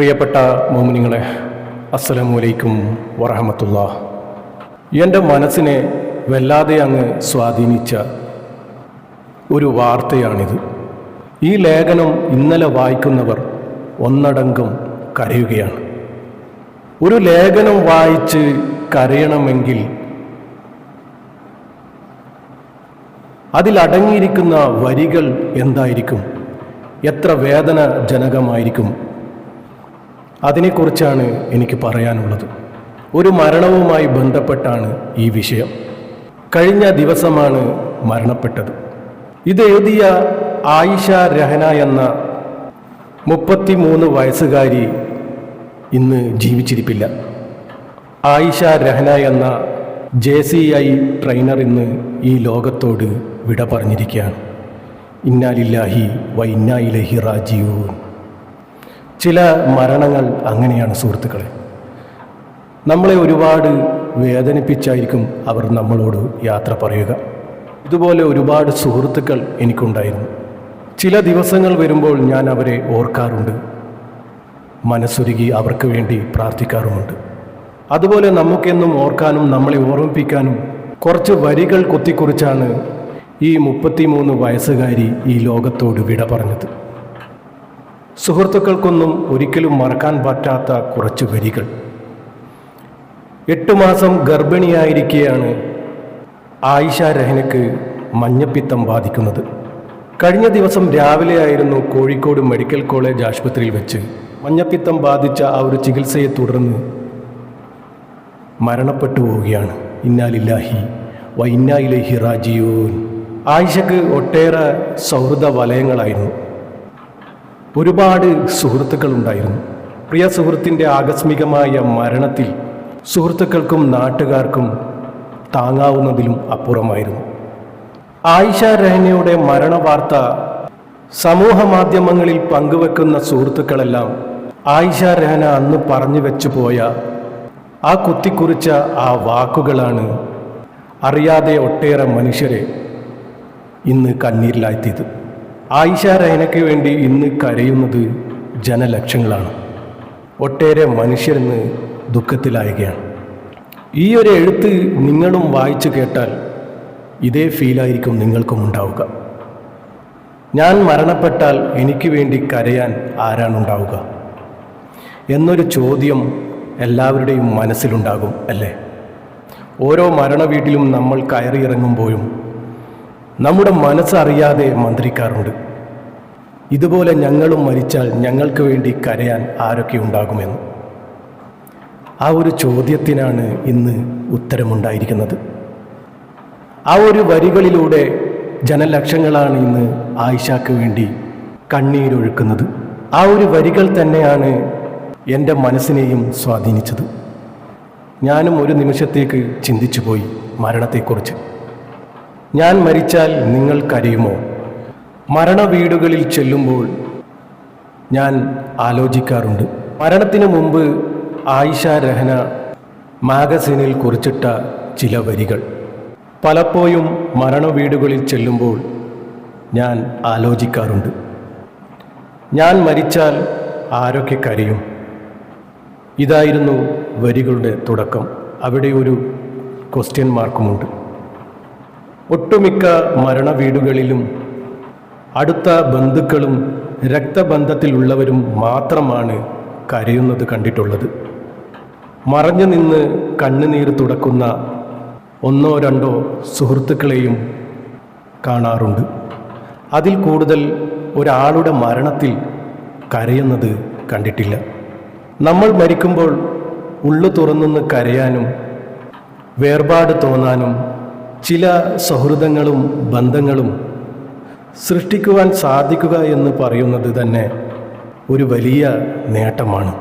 പ്രിയപ്പെട്ട മോമിനിങ്ങളെ അസ്സലാമു അലൈക്കും വറഹമത്തുള്ള. എന്റെ മനസ്സിനെ വല്ലാതെ അങ്ങ് സ്വാധീനിച്ച ഒരു വാർത്തയാണിത്. ഈ ലേഖനം ഇന്നലെ വായിക്കുന്നവർ ഒന്നടങ്കം കരയുകയാണ്. ഒരു ലേഖനം വായിച്ച് കരയണമെങ്കിൽ അതിലടങ്ങിയിരിക്കുന്ന വരികൾ എന്തായിരിക്കും? എത്ര വേദനജനകമായിരിക്കും? അതിനെക്കുറിച്ചാണ് എനിക്ക് പറയാനുള്ളത്. ഒരു മരണവുമായി ബന്ധപ്പെട്ടാണ് ഈ വിഷയം. കഴിഞ്ഞ ദിവസമാണ് മരണപ്പെട്ടത്. ഇത് എഴുതിയ ആയിഷ രഹന എന്ന മുപ്പത്തിമൂന്ന് വയസ്സുകാരി ഇന്ന് ജീവിച്ചിരിപ്പില്ല. ആയിഷ രഹന എന്ന ജെ സി ഐ ട്രെയിനർ ഇന്ന് ഈ ലോകത്തോട് വിട പറഞ്ഞിരിക്കുകയാണ്. ഇന്നാലില്ലാഹി വ ഇന്നായിലഹി റാജീവൂൻ ചില മരണങ്ങൾ അങ്ങനെയാണ് സുഹൃത്തുക്കളെ. നമ്മളെ ഒരുപാട് വേദനിപ്പിച്ചായിരിക്കും അവർ നമ്മളോട് യാത്ര പറയുക. ഇതുപോലെ ഒരുപാട് സുഹൃത്തുക്കൾ എനിക്കുണ്ടായിരുന്നു. ചില ദിവസങ്ങൾ വരുമ്പോൾ ഞാൻ അവരെ ഓർക്കാറുണ്ട്. മനസ്സൊരുകി അവർക്ക് വേണ്ടി പ്രാർത്ഥിക്കാറുമുണ്ട്. അതുപോലെ നമുക്കെന്നും ഓർക്കാനും നമ്മളെ ഓർമ്മിപ്പിക്കാനും കുറച്ച് വരികൾ കൊത്തിക്കുറിച്ചാണ് ഈ മുപ്പത്തിമൂന്ന് വയസ്സുകാരി ഈ ലോകത്തോട് വിട പറഞ്ഞത്. സുഹൃത്തുക്കൾക്കൊന്നും ഒരിക്കലും മറക്കാൻ പറ്റാത്ത കുറച്ച് വരികൾ. എട്ട് മാസം ഗർഭിണിയായിരിക്കെയാണ് ആയിഷ രഹനക്ക് മഞ്ഞപ്പിത്തം ബാധിക്കുന്നത്. കഴിഞ്ഞ ദിവസം രാവിലെ ആയിരുന്നു കോഴിക്കോട് മെഡിക്കൽ കോളേജ് ആശുപത്രിയിൽ വെച്ച് മഞ്ഞപ്പിത്തം ബാധിച്ച ആ ഒരു ചികിത്സയെ തുടർന്ന് മരണപ്പെട്ടു പോവുകയാണ്. ഇന്നാലില്ലാഹി വൈന്നായിലെ റാജിയൂൻ ആയിഷക്ക് ഒട്ടേറെ സൗഹൃദ വലയങ്ങളായിരുന്നു. ഒരുപാട് സുഹൃത്തുക്കളുണ്ടായിരുന്നു. പ്രിയ സുഹൃത്തിന്റെ ആകസ്മികമായ മരണത്തിൽ സുഹൃത്തുക്കൾക്കും നാട്ടുകാർക്കും താങ്ങാവുന്നതിലും അപ്പുറമായിരുന്നു. ആയിഷ രഹനയുടെ മരണവാർത്ത സമൂഹ മാധ്യമങ്ങളിൽ പങ്കുവെക്കുന്ന സുഹൃത്തുക്കളെല്ലാം ആയിഷ രഹന അന്ന് പറഞ്ഞു വെച്ചു പോയ ആ കുത്തിക്കുറിച്ച ആ വാക്കുകളാണ് അറിയാതെ ഒട്ടേറെ മനുഷ്യരെ ഇന്ന് കണ്ണീരിലാഴ്ത്തിയത്. ആയിഷ റൈനയ്ക്ക് വേണ്ടി ഇന്ന് കരയുന്നത് ജനലക്ഷങ്ങളാണ്. ഒട്ടേറെ മനുഷ്യരെന്ന് ദുഃഖത്തിലായുകയാണ്. ഈ ഒരു എഴുത്ത് നിങ്ങളും വായിച്ചു കേട്ടാൽ ഇതേ ഫീലായിരിക്കും നിങ്ങൾക്കും ഉണ്ടാവുക. ഞാൻ മരണപ്പെട്ടാൽ എനിക്ക് വേണ്ടി കരയാൻ ആരാണുണ്ടാവുക? എന്നൊരു ചോദ്യം എല്ലാവരുടെയും മനസ്സിലുണ്ടാകും അല്ലേ? ഓരോ മരണ വീട്ടിലും നമ്മൾ കയറിയിറങ്ങുമ്പോഴും നമ്മുടെ മനസ്സറിയാതെ മന്ത്രിക്കാറുണ്ട് ഇതുപോലെ ഞങ്ങളും മരിച്ചാൽ ഞങ്ങൾക്ക് വേണ്ടി കരയാൻ ആരൊക്കെ ഉണ്ടാകുമെന്ന്. ആ ഒരു ചോദ്യത്തിനാണ് ഇന്ന് ഉത്തരമുണ്ടായിരിക്കുന്നത്. ആ ഒരു വരികളിലൂടെ ജനലക്ഷങ്ങളാണ് ഇന്ന് ആയിഷാക്ക് വേണ്ടി കണ്ണീരൊഴുക്കുന്നത്. ആ ഒരു വരികൾ തന്നെയാണ് എന്റെ മനസ്സിനെയും സ്വാധീനിച്ചത്. ഞാനും ഒരു നിമിഷത്തേക്ക് ചിന്തിച്ചു പോയി മരണത്തെക്കുറിച്ച്. ഞാൻ മരിച്ചാൽ നിങ്ങൾ കരയുമോ? മരണവീടുകളിൽ ചെല്ലുമ്പോൾ ഞാൻ ആലോചിക്കാറുണ്ട്. മരണത്തിന് മുമ്പ് ആയിഷ രഹന മാഗസിനിൽ കുറിച്ചിട്ട ചില വരികൾ. പലപ്പോഴും മരണവീടുകളിൽ ചെല്ലുമ്പോൾ ഞാൻ ആലോചിക്കാറുണ്ട്. ഞാൻ മരിച്ചാൽ ആരൊക്കെ കരയും? ഇതായിരുന്നു വരികളുടെ തുടക്കം. അവിടെ ഒരു ക്വസ്റ്റ്യൻ മാർക്കുമുണ്ട് ഒട്ടുമിക്ക മരണ വീടുകളിലും അടുത്ത ബന്ധുക്കളും രക്തബന്ധത്തിലുള്ളവരും മാത്രമാണ് കരയുന്നത് കണ്ടിട്ടുള്ളത്. മറഞ്ഞു നിന്ന് കണ്ണുനീർ തുടക്കുന്ന ഒന്നോ രണ്ടോ സുഹൃത്തുക്കളെയും കാണാറുണ്ട്. അതിൽ കൂടുതൽ ഒരാളുടെ മരണത്തിൽ കരയുന്നത് കണ്ടിട്ടില്ല. നമ്മൾ മരിക്കുമ്പോൾ ഉള്ളു തുറന്നു കരയാനും വേർപാട് തോന്നാനും ചില സൗഹൃദങ്ങളും ബന്ധങ്ങളും സൃഷ്ടിക്കുവാൻ സാധിക്കുക എന്ന് പറയുന്നത് തന്നെ ഒരു വലിയ നേട്ടമാണ്.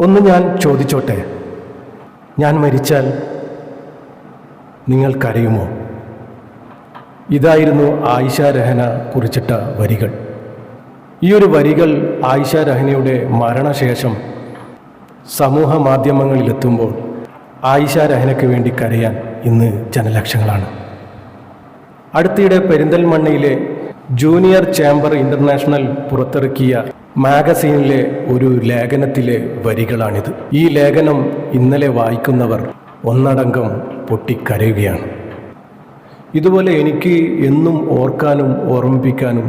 ഒന്ന് ഞാൻ ചോദിച്ചോട്ടെ? ഞാൻ മരിച്ചാൽ നിങ്ങൾ കരയുമോ ഇതായിരുന്നു ആയിഷ രഹന കുറിച്ചിട്ട വരികൾ. ഈ ഒരു വരികൾ ആയിഷ രഹനയുടെ മരണശേഷം സമൂഹ മാധ്യമങ്ങളിലെത്തുമ്പോൾ ആയിഷ രഹനയ്ക്ക് വേണ്ടി കരയാൻ ഇന്ന് ജനലക്ഷങ്ങളാണ്. അടുത്തിടെ പെരിന്തൽമണ്ണയിലെ ജൂനിയർ ചേംബർ ഇന്റർനാഷണൽ പുറത്തിറക്കിയ മാഗസീനിലെ ഒരു ലേഖനത്തിലെ വരികളാണിത്. ഈ ലേഖനം ഇന്നലെ വായിക്കുന്നവർ ഒന്നടങ്കം പൊട്ടിക്കരയുകയാണ്. ഇതുപോലെ എനിക്ക് എന്നും ഓർക്കാനും ഓർമ്മിപ്പിക്കാനും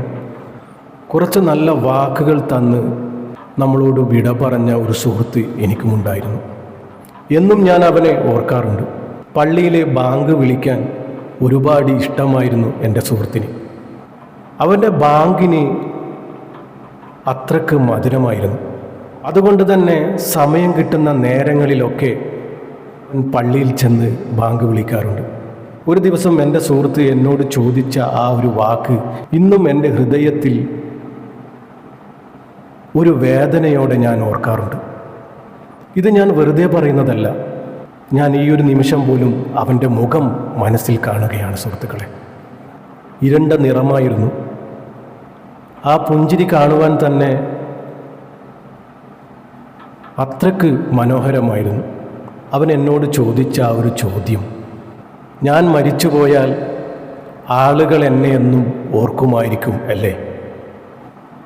കുറച്ച് നല്ല വാക്കുകൾ തന്ന് നമ്മളോട് വിട പറഞ്ഞ ഒരു സുഹൃത്ത് എനിക്കുമുണ്ടായിരുന്നു. എന്നും ഞാൻ അവനെ ഓർക്കാറുണ്ട്. പള്ളിയിലെ ബാങ്ക് വിളിക്കാൻ ഒരുപാട് ഇഷ്ടമായിരുന്നു എന്റെ സുഹൃത്തിന്. അവന്റെ ബാങ്കിന് അത്രയ്ക്ക് മധുരമായിരുന്നു. അതുകൊണ്ട് തന്നെ സമയം കിട്ടുന്ന നേരങ്ങളിലൊക്കെ പള്ളിയിൽ ചെന്ന് ബാങ്ക് വിളിക്കാറുണ്ട്. ഒരു ദിവസം എന്റെ സുഹൃത്ത് എന്നോട് ചോദിച്ച ആ ഒരു വാക്ക് ഇന്നും എന്റെ ഹൃദയത്തിൽ ഒരു വേദനയോടെ ഞാൻ ഓർക്കാറുണ്ട്. ഇത് ഞാൻ വെറുതെ പറയുന്നതല്ല. ഞാൻ ഈ ഒരു നിമിഷം പോലും അവന്റെ മുഖം മനസ്സിൽ കാണുകയാണ് സുഹൃത്തുക്കളെ. ഇരണ്ട നിറമായിരുന്നു. ആ പുഞ്ചിരി കാണുവാൻ തന്നെ അത്രയ്ക്ക് മനോഹരമായിരുന്നു. അവൻ എന്നോട് ചോദിച്ച ആ ഒരു ചോദ്യം. ഞാൻ മരിച്ചു പോയാൽ ആളുകൾ എന്നെ എന്നും ഓർക്കുമായിരിക്കും അല്ലേ?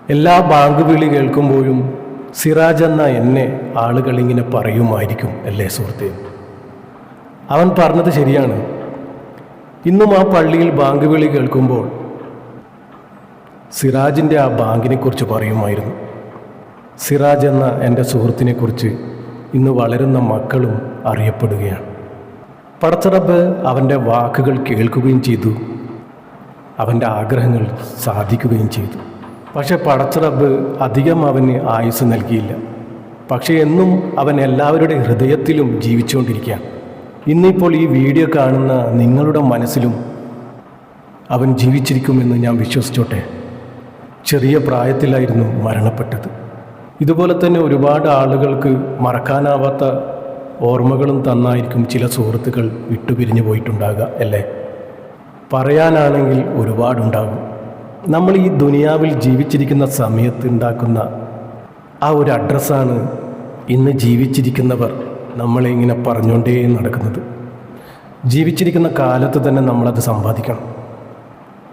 എല്ലാ ബാങ്ക് വിളി കേൾക്കുമ്പോഴും സിറാജ് എന്ന എന്നെ ആളുകൾ ഇങ്ങനെ പറയുമായിരിക്കും അല്ലേ സുഹൃത്തെ? അവൻ പറഞ്ഞത് ശരിയാണ്. ഇന്നും ആ പള്ളിയിൽ ബാങ്ക് വിളി കേൾക്കുമ്പോൾ സിറാജിന്റെ ആ ബാങ്കിനെക്കുറിച്ച് പറയുമായിരുന്നു. സിറാജ് എന്ന എന്റെ സുഹൃത്തിനെക്കുറിച്ച് ഇന്ന് വളരുന്ന മക്കളും അറിയപ്പെടുകയാണ്. പടച്ചറബ് അവന്റെ വാക്കുകൾ കേൾക്കുകയും ചെയ്തു. അവന്റെ ആഗ്രഹങ്ങൾ സാധിക്കുകയും ചെയ്തു. പക്ഷെ പടച്ചറബ് അധികം അവന് ആയുസ് നൽകിയില്ല. പക്ഷേ എന്നും അവൻ എല്ലാവരുടെ ഹൃദയത്തിലും ജീവിച്ചുകൊണ്ടിരിക്കുകയാണ്. ഇന്നിപ്പോൾ ഈ വീഡിയോ കാണുന്ന നിങ്ങളുടെ മനസ്സിലും അവൻ ജീവിച്ചിരിക്കുമെന്ന് ഞാൻ വിശ്വസിച്ചോട്ടെ. ചെറിയ പ്രായത്തിലായിരുന്നു മരണപ്പെട്ടത്. ഇതുപോലെ തന്നെ ഒരുപാട് ആളുകൾക്ക് മറക്കാനാവാത്ത ഓർമ്മകളും തന്നായിരിക്കും ചില സുഹൃത്തുക്കൾ വിട്ടുപിരിഞ്ഞു പോയിട്ടുണ്ടാകുക അല്ലേ? പറയാനാണെങ്കിൽ ഒരുപാടുണ്ടാകും നമ്മൾ ഈ ദുനിയാവിൽ ജീവിച്ചിരിക്കുന്ന സമയത്ത് ഉണ്ടാക്കുന്ന ആ ഒരു അഡ്രസ്സാണ് ഇന്ന് ജീവിച്ചിരിക്കുന്നവർ നമ്മളെ ഇങ്ങനെ പറഞ്ഞുകൊണ്ടേ നടക്കുന്നത്. ജീവിച്ചിരിക്കുന്ന കാലത്ത് തന്നെ നമ്മളത് സമ്പാദിക്കണം.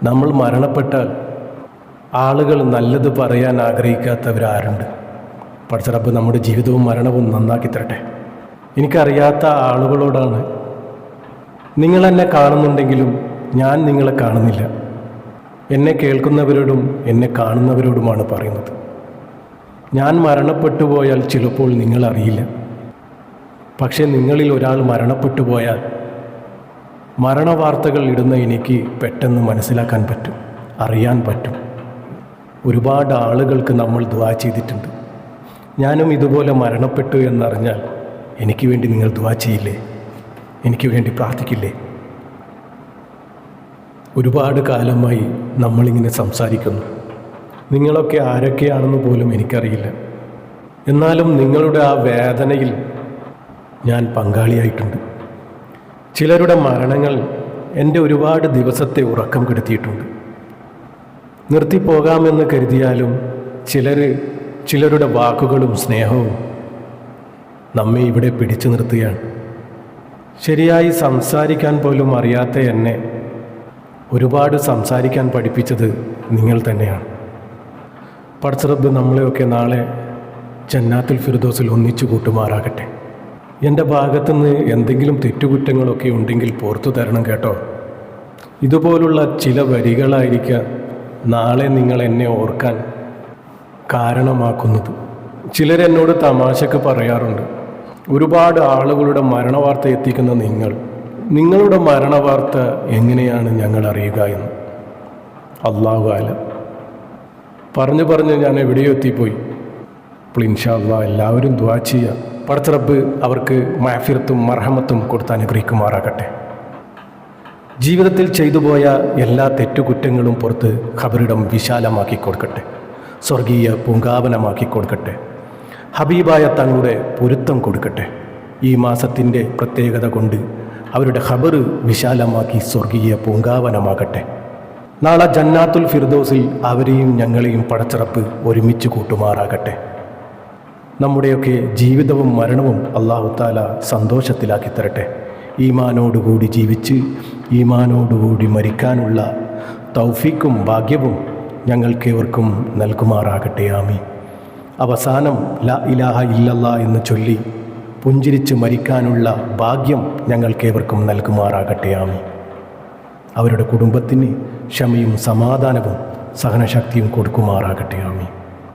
നമ്മൾ മരണപ്പെട്ട ആളുകൾ നല്ലത് പറയാൻ ആഗ്രഹിക്കാത്തവരാരുണ്ട്. പടച്ചറബ് നമ്മുടെ ജീവിതവും മരണവും നന്നാക്കി തരട്ടെ. എനിക്കറിയാത്ത ആളുകളോടാണ് നിങ്ങൾ എന്നെ കാണുന്നുണ്ടെങ്കിലും ഞാൻ നിങ്ങളെ കാണുന്നില്ല. എന്നെ കേൾക്കുന്നവരോടും എന്നെ കാണുന്നവരോടുമാണ് പറയുന്നത്. ഞാൻ മരണപ്പെട്ടു പോയാൽ ചിലപ്പോൾ നിങ്ങളറിയില്ല. പക്ഷേ നിങ്ങളിൽ ഒരാൾ മരണപ്പെട്ടു പോയാൽ മരണവാർത്തകൾ ഇടുന്ന എനിക്ക് പെട്ടെന്ന് മനസ്സിലാക്കാൻ പറ്റും അറിയാൻ പറ്റും. ഒരുപാട് ആളുകൾക്ക് നമ്മൾ ദ്വാ ചെയ്തിട്ടുണ്ട്. ഞാനും ഇതുപോലെ മരണപ്പെട്ടു എന്നറിഞ്ഞാൽ എനിക്ക് വേണ്ടി നിങ്ങൾ ദ്വാ ചെയ്യില്ലേ? എനിക്ക് വേണ്ടി പ്രാർത്ഥിക്കില്ലേ? ഒരുപാട് കാലമായി നമ്മളിങ്ങനെ സംസാരിക്കുന്നു. നിങ്ങളൊക്കെ ആരൊക്കെയാണെന്ന് പോലും എനിക്കറിയില്ല. എന്നാലും നിങ്ങളുടെ ആ വേദനയിൽ ഞാൻ പങ്കാളിയായിട്ടുണ്ട്. ചിലരുടെ മരണങ്ങൾ എന്റെ ഒരുപാട് ദിവസത്തെ ഉറക്കം കെടുത്തിയിട്ടുണ്ട്. നിർത്തിപ്പോകാമെന്ന് കരുതിയാലും ചിലർ ചിലരുടെ വാക്കുകളും സ്നേഹവും നമ്മെ ഇവിടെ പിടിച്ചു നിർത്തുകയാണ്. ശരിയായി സംസാരിക്കാൻ പോലും അറിയാത്ത എന്നെ ഒരുപാട് സംസാരിക്കാൻ പഠിപ്പിച്ചത് നിങ്ങൾ തന്നെയാണ്. പടച്ചറബ് നമ്മളെയൊക്കെ നാളെ ജന്നാത്തിൽ ഫിർദോസിൽ ഒന്നിച്ചു കൂട്ടുമാറാകട്ടെ. എന്റെ ഭാഗത്തുനിന്ന് എന്തെങ്കിലും തെറ്റുകുറ്റങ്ങളൊക്കെ ഉണ്ടെങ്കിൽ പുറത്തു തരണം കേട്ടോ. ഇതുപോലുള്ള ചില വരികളായിരിക്കാം നാളെ നിങ്ങൾ എന്നെ ഓർക്കാൻ കാരണമാക്കുന്നത്. ചിലരെന്നോട് തമാശക്ക് പറയാറുണ്ട്. ഒരുപാട് ആളുകളുടെ മരണവാർത്ത എത്തിക്കുന്ന നിങ്ങൾ നിങ്ങളുടെ മരണവാർത്ത എങ്ങനെയാണ് ഞങ്ങൾ അറിയുക എന്ന്. അള്ളാഹു ആലം പറഞ്ഞു പറഞ്ഞ് ഞാൻ എവിടെയോ എത്തിപ്പോയി. അള്ളാഹ് എല്ലാവരും ദ്വാ ചെയ്യുക. പടച്ചിറപ്പ് അവർക്ക് മാഫിറത്തും മർഹമത്തും കൊടുത്ത് അനുഗ്രഹിക്കുമാറാകട്ടെ. ജീവിതത്തിൽ ചെയ്തു പോയ എല്ലാ തെറ്റുകുറ്റങ്ങളും പുറത്ത് ഖബറിടം വിശാലമാക്കി കൊടുക്കട്ടെ. സ്വർഗീയ പൂങ്കാവനമാക്കി കൊടുക്കട്ടെ. ഹബീബായ തങ്ങളുടെ പൊരുത്തം കൊടുക്കട്ടെ. ഈ മാസത്തിന്റെ പ്രത്യേകത കൊണ്ട് അവരുടെ ഖബർ വിശാലമാക്കി സ്വർഗീയ പൂങ്കാവനമാകട്ടെ. നാളെ ജന്നാത്തുൽ ഫിർദോസിൽ അവരെയും ഞങ്ങളെയും പടച്ചിറപ്പ് ഒരുമിച്ച് കൂട്ടുമാറാകട്ടെ. നമ്മുടെയൊക്കെ ജീവിതവും മരണവും അള്ളാഹു താല സന്തോഷത്തിലാക്കി തരട്ടെ. ഈമാനോടുകൂടി ജീവിച്ച് ഈമാനോടുകൂടി മരിക്കാനുള്ള തൗഫീക്കും ഭാഗ്യവും ഞങ്ങൾക്കേവർക്കും നൽകുമാറാകട്ടെ. ആമി അവസാനം ല ഇലാഹ ഇല്ലല്ല എന്ന് ചൊല്ലി പുഞ്ചിരിച്ച് മരിക്കാനുള്ള ഭാഗ്യം ഞങ്ങൾക്കേവർക്കും നൽകുമാറാകട്ടെ ആമി അവരുടെ കുടുംബത്തിന് ക്ഷമയും സമാധാനവും സഹനശക്തിയും കൊടുക്കുമാറാകട്ടെ ആമി